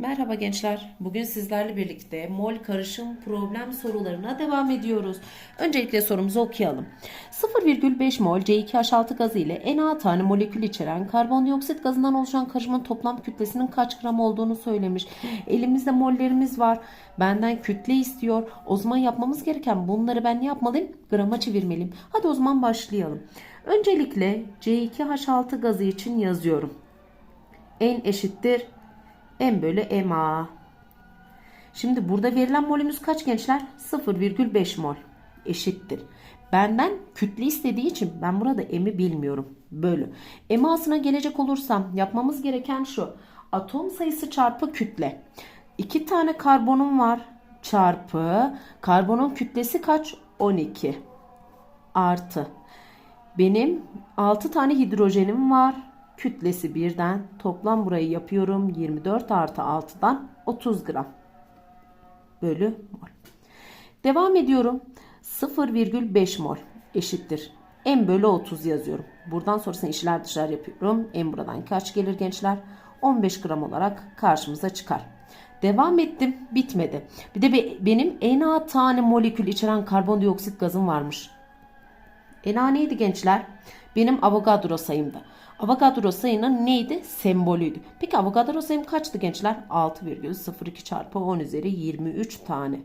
Merhaba gençler. Bugün sizlerle birlikte mol karışım problem sorularına devam ediyoruz. Öncelikle sorumuzu okuyalım. 0,5 mol C2H6 gazı ile Na tane molekül içeren karbondioksit gazından oluşan karışımın toplam kütlesinin kaç gram olduğunu söylemiş. Elimizde mollerimiz var. Benden kütle istiyor. O zaman yapmamız gereken bunları ben ne yapmalıyım? Grama çevirmeliyim. Hadi o zaman başlayalım. Öncelikle C2H6 gazı için yazıyorum. N eşittir M bölü MA. Şimdi burada verilen molümüz kaç gençler? 0,5 mol eşittir. Benden kütle istediği için ben burada M'i bilmiyorum. Bölü. MA'sına gelecek olursam yapmamız gereken şu. Atom sayısı çarpı kütle. İki tane karbonum var çarpı karbonun kütlesi kaç? 12 artı. Benim 6 tane hidrojenim var. Kütlesi birden. Toplam burayı yapıyorum. 24 artı 6'dan 30 gram. Bölü mol. Devam ediyorum. 0,5 mol eşittir. M bölü 30 yazıyorum. Buradan sonrasını işler dışarı yapıyorum. M buradan kaç gelir gençler? 15 gram olarak karşımıza çıkar. Devam ettim. Bitmedi. Bir de be- benim Na tane molekül içeren karbondioksit gazım varmış. Na neydi gençler? Benim Avogadro sayımda. Avogadro sayının neydi? Sembolüydü. Peki Avogadro sayım kaçtı gençler? 6,02 çarpı 10 üzeri 23 tane.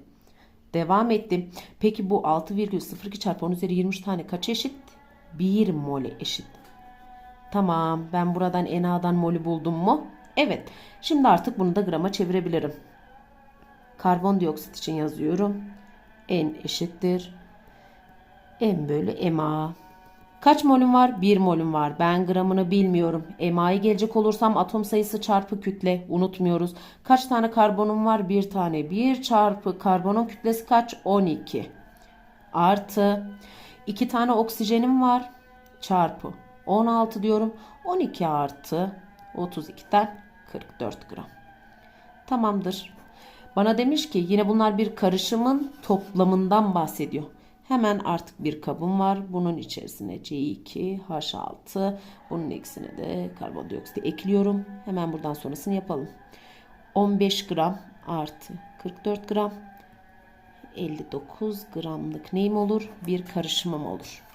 Devam ettim. Peki bu 6,02 çarpı 10 üzeri 23 tane kaç eşit? 1 mole eşit. Tamam ben buradan NA'dan molü buldum mu? Evet. Şimdi artık bunu da grama çevirebilirim. Karbondioksit için yazıyorum. N eşittir. M bölü MA. Kaç molüm var? 1 molüm var. Ben gramını bilmiyorum. MA'yı gelecek olursam atom sayısı çarpı kütle. Unutmuyoruz. Kaç tane karbonum var? 1 tane. 1 çarpı karbonun kütlesi kaç? 12. Artı 2 tane oksijenim var. Çarpı 16 diyorum. 12 artı 32'den 44 gram. Tamamdır. Bana demiş ki yine bunlar bir karışımın toplamından bahsediyor. Hemen artık bir kabım var. Bunun içerisine C2H6, bunun ikisine de karbondioksit ekliyorum. Hemen buradan sonrasını yapalım. 15 gram artı 44 gram 59 gramlık neyim olur? Bir karışımım olur.